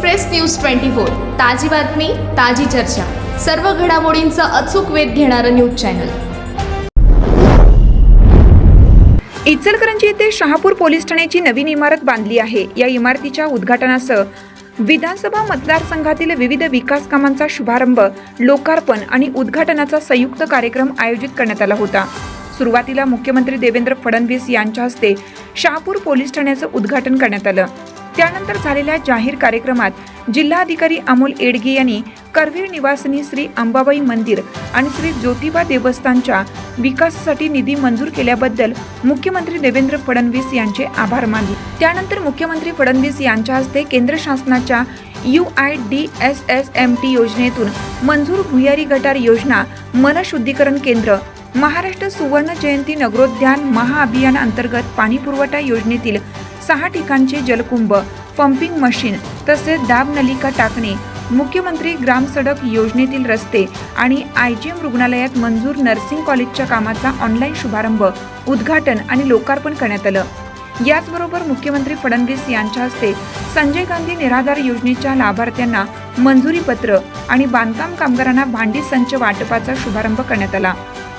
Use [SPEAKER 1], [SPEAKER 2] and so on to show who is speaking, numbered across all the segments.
[SPEAKER 1] Express news twenty four ताजी बातमी ताजी चर्चा. सर्व घडामोडींचा अचूक वेध घेणारं न्यूज चॅनल.
[SPEAKER 2] इचलकरंजी येथे शहापूर पोलीस ठाण्याची नवीन इमारत बांधली आहे. या इमारतीच्या उद्घाटनासह विधानसभा मतदारसंघातील विविध विकास कामांचा शुभारंभ लोकार्पण आणि उद्घाटनाचा संयुक्त कार्यक्रम आयोजित करण्यात आला होता. सुरुवातीला मुख्यमंत्री देवेंद्र फडणवीस यांच्या हस्ते शहापूर पोलीस ठाण्याचं उद्घाटन करण्यात आलं. त्यानंतर झालेल्या जाहीर कार्यक्रमात जिल्हाधिकारी अमोल एडगे यांनी करवीर निवासिनी श्री अंबाबाई मंदिर आणि श्री ज्योतिबा देवस्थानच्या विकासासाठी निधी मंजूर केल्याबद्दल मुख्यमंत्री देवेंद्र फडणवीस यांचे आभार मानले. त्यानंतर मुख्यमंत्री फडणवीस यांच्या हस्ते केंद्र शासनाच्या U I D S S M T योजनेतून मंजूर भुयारी गटार योजना मनशुद्धीकरण केंद्र महाराष्ट्र सुवर्ण जयंती नगरोद्यान महाअभियान अंतर्गत पाणीपुरवठा योजनेतील सहा ठिकाणचे जलकुंभ पंपिंग मशीन तसेच दाब नलिका टाकणे मुख्यमंत्री ग्राम सडक योजनेतील रस्ते आणि आय जी एम रुग्णालयात मंजूर नर्सिंग कॉलेजच्या कामाचा ऑनलाईन शुभारंभ उद्घाटन आणि लोकार्पण करण्यात आलं. याचबरोबर मुख्यमंत्री फडणवीस यांच्या हस्ते संजय गांधी निराधार योजनेच्या लाभार्थ्यांना मंजुरी पत्र आणि बांधकाम कामगारांना भांडी संच वाटपाचा शुभारंभ करण्यात आला.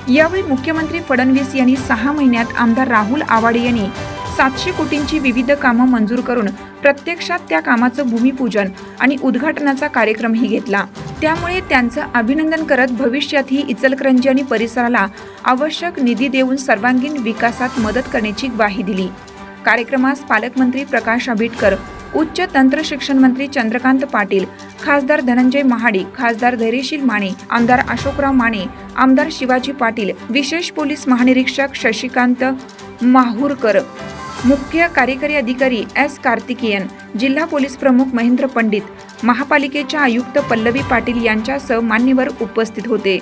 [SPEAKER 2] यावेळी मुख्यमंत्री फडणवीस यांनी सहा महिन्यात आमदार राहुल आवाडे यांनी सातशे कोटींची विविध कामं मंजूर करून प्रत्यक्षात त्या कामाचं भूमिपूजन आणि उद्घाटनाचा कार्यक्रमही घेतला. त्यामुळे त्यांचं अभिनंदन करत भविष्यातही इचलकरंजी आणि परिसराला आवश्यक निधी देऊन सर्वांगीण विकासात मदत करण्याची ग्वाही दिली. कार्यक्रमास पालकमंत्री प्रकाश आंबेडकर उच्च तंत्र शिक्षण मंत्री चंद्रकांत पाटील खासदार धनंजय महाडिक खासदार धैर्यशील माने आमदार अशोकराव माने आमदार शिवाजी पाटील विशेष पोलीस महानिरीक्षक शशिकांत माहूरकर मुख्य कार्यकारी अधिकारी एस कार्तिकेयन जिल्हा पोलीस प्रमुख महेंद्र पंडित महापालिकेच्या आयुक्त पल्लवी पाटील यांच्यासह मान्यवर उपस्थित होते.